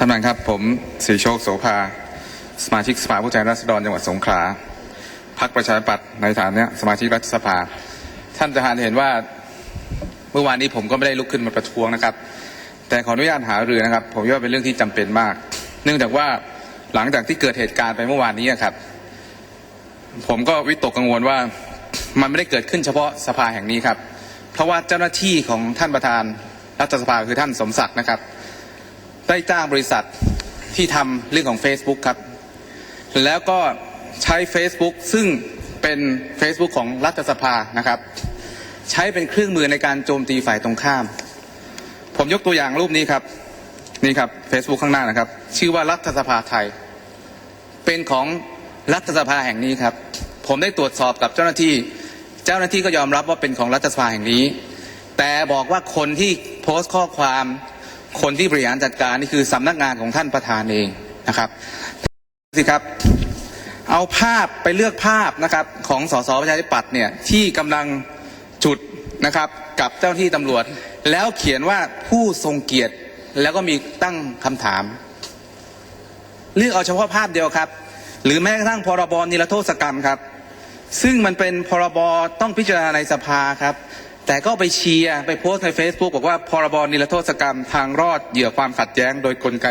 ท่านประธานครับผมสีโชคโสภา สมาชิกสภาผู้แทนราษฎรจังหวัดสงขลาพักประชาธิปัตย์ในฐานะสมาชิกรัฐสภา ท่านประธานเห็นว่าเมื่อวานนี้ผมก็ไม่ได้ลุกขึ้นมาประท้วงนะครับ แต่ขออนุญาตหารือนะครับ ผมว่าเป็นเรื่องที่จำเป็นมาก เนื่องจากว่าหลังจากที่เกิดเหตุการณ์ไปเมื่อวานนี้ครับ ผมก็วิตกกังวลว่ามันไม่ได้เกิดขึ้นเฉพาะสภาแห่งนี้ครับ เพราะว่าเจ้าหน้าที่ของท่านประธานรัฐสภาคือท่านสมศักดิ์นะครับ ได้จ้างบริษัทที่ทำเรื่องของ Facebook ครับ แล้วก็ใช้ Facebook ซึ่งเป็น Facebook ของรัฐสภานะครับ ใช้เป็นเครื่องมือในการโจมตีฝ่ายตรงข้าม ผมยกตัวอย่างรูปนี้ครับ นี่ครับ Facebook ข้างหน้านะครับ ชื่อว่ารัฐสภาไทย เป็นของรัฐสภาแห่งนี้ครับ ผมได้ตรวจสอบกับเจ้าหน้าที่ เจ้าหน้าที่ก็ยอมรับว่าเป็นของรัฐสภาแห่งนี้ แต่บอกว่าคนที่โพสต์ข้อความ คนที่บริหารจัดการนี่คือสำนักงานของท่านประธานเองนะครับสิครับ เอาภาพไปเลือกภาพนะครับของสสประชาธิปัตย์เนี่ยที่กำลังจุดนะครับกับเจ้าหน้าที่ตำรวจ แล้วเขียนว่าผู้ทรงเกียรติแล้วก็มีตั้งคำถาม เลือกเอาเฉพาะภาพเดียวครับ หรือแม้กระทั่งพรบนิรโทษกรรมครับ ซึ่งมันเป็นพรบต้องพิจารณาในสภาครับ แต่ก็ไปเชียร์ไปโพสต์ใน Facebook บอกว่าพรบนิรโทษกรรมทางรอดเหยื่อความขัดแย้งโดยกลไก